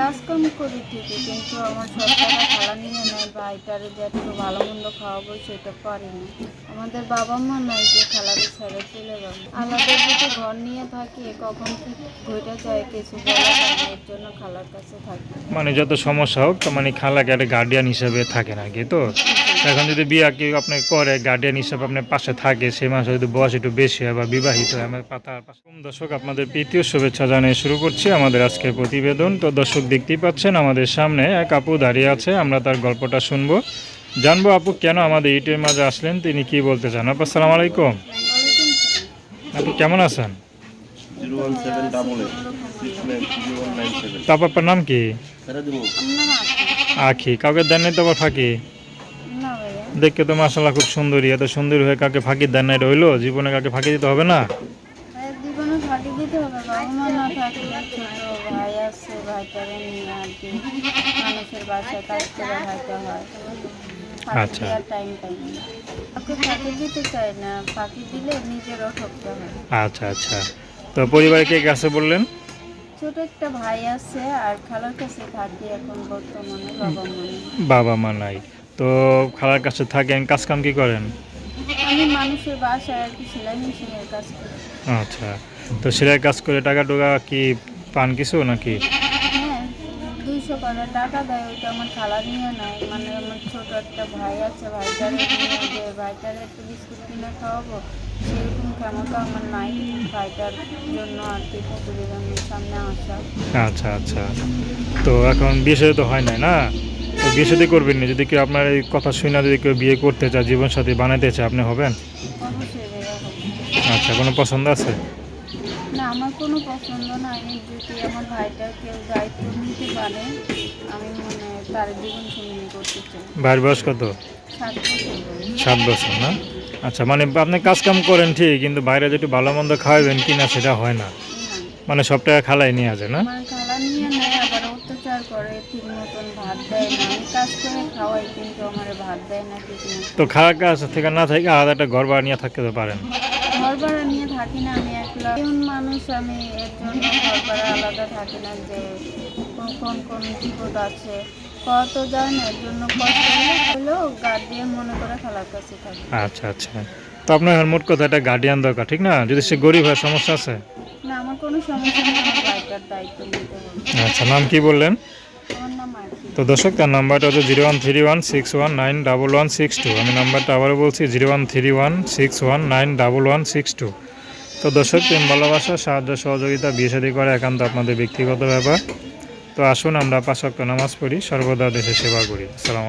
কাজকাম করি ঠিকই, কিন্তু আমার সব টাকা নিয়ে নেয় এটার যে একটু ভালো মন্দ খাওয়াবো সেটা পারিনি। আমাদের বাবা মা নাই যে খালারে ছেড়ে চলে যাবে। আলাদা যদি ঘর নিয়ে থাকি, কখন কি ঘুরে যায় কিছু এর জন্য খালার কাছে থাকি। মানে যত সমস্যা হোক, তো মানে খালাকে একটা গার্ডিয়ান হিসেবে থাকে নাকি তো? এখন যদি বিয়া কেউ আপনি করে গার্ডিয়ান হিসাবে আপনার পাশে থাকে সে মাসে যদি বয়স একটু বেশি হয় বা বিবাহিত হয় আমার পাতা প্রথম দর্শক আপনাদের প্রীতীয় শুভেচ্ছা জানিয়ে শুরু করছি আমাদের আজকের প্রতিবেদন। তো দর্শক দেখতেই পাচ্ছেন আমাদের সামনে এক আপু দাঁড়িয়ে আছে আমরা তার গল্পটা শুনব। জানব আপু কেন আমাদের ইটের মাঝে আসলেন তিনি কি বলতে চান? আপু আসসালামু আলাইকুম। আপু কেমন আছেন? তারপর আপনার নাম কি? আখি কাউকে দেন নাই ফাঁকি? দেখতে তো মাসাল্লাহ খুব সুন্দরী। এত সুন্দরী হয়ে কাকে ফাঁকি দেন নাই রইল জীবনে কাকে ফাঁকি দিতে হবে না? আচ্ছা। আচ্ছা আচ্ছা। তো পরিবারে কে কে আছে বললেন? ছোট একটা ভাই আছে আর খালার কাছে থাকি এখন বর্তমানে বাবা মা বাবা মা নাই। তো খালার কাছে থাকেন কাজ কাম কি করেন? আমি মানুষের বাসায় আর কি সেলাই মেশিনের কাজ করি। আচ্ছা তো সেলাই কাজ করে টাকা টোকা কি পান কিছু নাকি? হ্যাঁ দুইশো করে টাকা দেয় ওইটা আমার খালা নিয়ে মানে আমার ছোট একটা ভাই আছে ভাইটারে নিয়ে যে ভাইটারে একটু বিস্কুট কিনে খাওয়াবো। সেরকম ক্ষমতা আমার নাই ভাইটার জন্য আর কি প্রতিবেদনের সামনে আসা। আচ্ছা আচ্ছা। তো এখন বিয়ে তো হয় নাই না? বিয়ে সাথে করবেন না? যদি কেউ আপনার এই কথা শুনে যদি কেউ বিয়ে করতে চায় জীবন সাথী বানাইতে চায় আপনি হবেন? আচ্ছা কোনো পছন্দ আছে? না আমার কোনো পছন্দ নাই যদি আমার ভাইটা কেউ দায়িত্ব নিতে পারে আমি মানে তার জীবন সঙ্গী করতে চাই। ভাইয়ের বয়স কত? সাত বছর। না? আচ্ছা মানে আপনি কাজ কাম করেন ঠিক কিন্তু বাইরে যেটু ভালো মন্দ খাওয়াবেন কিনা সেটা হয় না। মানে সব টাকা খালাই নিয়ে আসে না? আমার খালা নিয়ে নেয় আবার অত্যাচার করে ঠিক মতন ভাত দেয় না। আমি কাজ করে খাওয়াই কিন্তু আমার ভাত দেয় না ঠিক মতো তো খারাপ কাজ থেকে না থাকে আলাদা একটা ঘর ভাড়া নিয়ে থাকতে তো পারেন। ঘর ভাড়া নিয়ে থাকি না আমি একলা। এমন মানুষ আমি এর জন্য ঘর ভাড়া আলাদা থাকি না যে কখন কোন বিপদ আছে কত যায় এর জন্য কষ্ট হলে গার্ডিয়ান মনে করে খালার কাছে থাকি। আচ্ছা আচ্ছা। তো আপনার মোট কথা একটা গার্ডিয়ান দরকার ঠিক না? যদি সে গরিব হয় সমস্যা আছে? কোনো সমস্যা নেই আচ্ছা নাম কি বললেন? তো দর্শক তার নাম্বারটা হচ্ছে zero one three one six one nine double one six two. আমি নাম্বারটা আবারও বলছি zero one three one six one nine double one six two. তো দর্শক প্রেম ভালোবাসা সাহায্য সহযোগিতা বিয়ে শাদী করা একান্ত আপনাদের ব্যক্তিগত ব্যাপার। তো আসুন আমরা পাঁচ ওয়াক্ত নামাজ পড়ি সর্বদা দেশে সেবা করি। আসসালাম